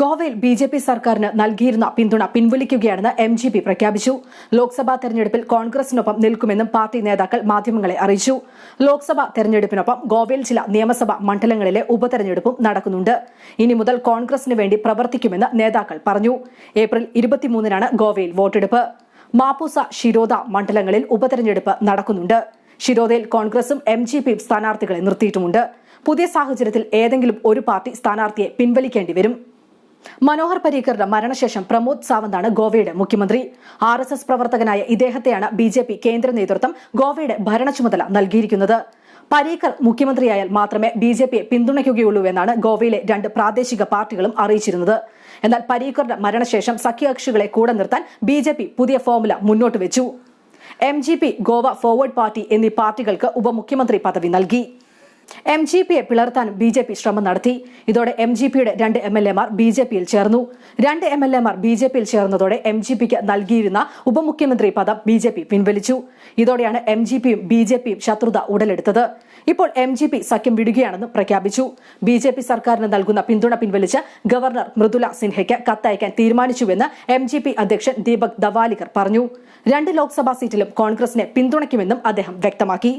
ഗോവയിൽ B J P സർക്കാരിന് നൽകിയിരുന്ന പിന്തുണ പിൻവലിക്കുകയാണെന്ന് എം ജി പി പ്രഖ്യാപിച്ചു. ലോക്സഭാ തെരഞ്ഞെടുപ്പിൽ കോൺഗ്രസിനൊപ്പം നിൽക്കുമെന്നും പാർട്ടി നേതാക്കൾ മാധ്യമങ്ങളെ അറിയിച്ചു. ലോക്സഭാ തെരഞ്ഞെടുപ്പിനൊപ്പം ഗോവയിൽ ചില നിയമസഭാ മണ്ഡലങ്ങളിലെ ഉപതെരഞ്ഞെടുപ്പും നടക്കുന്നുണ്ട്. ഇനി മുതൽ കോൺഗ്രസിന് വേണ്ടി പ്രവർത്തിക്കുമെന്ന് നേതാക്കൾ പറഞ്ഞു. ഏപ്രിൽ ഇരുപത്തിമൂന്നിനാണ് ഗോവയിൽ വോട്ടെടുപ്പ്. മാപ്പൂസ ഷിരോദ മണ്ഡലങ്ങളിൽ ഉപതെരഞ്ഞെടുപ്പ് നടക്കുന്നുണ്ട്. ഷിരോദയിൽ കോൺഗ്രസും എം ജി പിയും സ്ഥാനാർത്ഥികളെ നിർത്തിയിട്ടുമുണ്ട്. പുതിയ സാഹചര്യത്തിൽ ഏതെങ്കിലും ഒരു പാർട്ടി സ്ഥാനാർത്ഥിയെ പിൻവലിക്കേണ്ടി വരും. മനോഹർ പരീക്കറുടെ മരണശേഷം പ്രമോദ് സാവന്താണ് ഗോവയുടെ മുഖ്യമന്ത്രി. ആർ എസ് എസ് പ്രവർത്തകനായ ഇദ്ദേഹത്തെയാണ് ബി ജെ പി കേന്ദ്ര നേതൃത്വം ഗോവയുടെ ഭരണ ചുമതല നൽകിയിരിക്കുന്നത്. പരീക്കർ മുഖ്യമന്ത്രിയായാൽ മാത്രമേ ബി ജെ പിയെ പിന്തുണയ്ക്കുകയുള്ളൂ എന്നാണ് ഗോവയിലെ രണ്ട് പ്രാദേശിക പാർട്ടികളും അറിയിച്ചിരുന്നത്. എന്നാൽ പരീക്കറുടെ മരണശേഷം സഖ്യകക്ഷികളെ കൂടെ നിർത്താൻ ബി ജെ പി പുതിയ ഫോർമുല മുന്നോട്ട് വെച്ചു. M G P Goa forward party എന്നീ പാർട്ടികൾക്ക് ഉപമുഖ്യമന്ത്രി പദവി നൽകി. എം ജി പിയെ പിളർത്താൻ ബി ജെ പി ശ്രമം നടത്തി. ഇതോടെ എം ജി പിയുടെ രണ്ട് എം എൽ എമാർ ബി ജെ പിയിൽ ചേർന്നു. രണ്ട് എം എൽ എമാർ ബി ജെ പിയിൽ ചേർന്നതോടെ എം ജി പിക്ക് നൽകിയിരുന്ന ഉപമുഖ്യമന്ത്രി പദം ബി ജെ പി പിൻവലിച്ചു. ഇതോടെയാണ് എം ജി പിയും ബി ജെ പിയും ശത്രുത ഉടലെടുത്തത്. ഇപ്പോൾ എം ജി പി സഖ്യം വിടുകയാണെന്ന് പ്രഖ്യാപിച്ചു. ബി ജെ പി സർക്കാരിന് നൽകുന്ന പിന്തുണ പിൻവലിച്ച് ഗവർണർ മൃദുല സിൻഹയ്ക്ക് കത്തയക്കാൻ തീരുമാനിച്ചുവെന്ന് എം ജി പി അധ്യക്ഷൻ ദീപക് ദവാലിക്കർ പറഞ്ഞു. രണ്ട് ലോക്സഭാ സീറ്റിലും കോൺഗ്രസിനെ പിന്തുണയ്ക്കുമെന്നും അദ്ദേഹം വ്യക്തമാക്കി.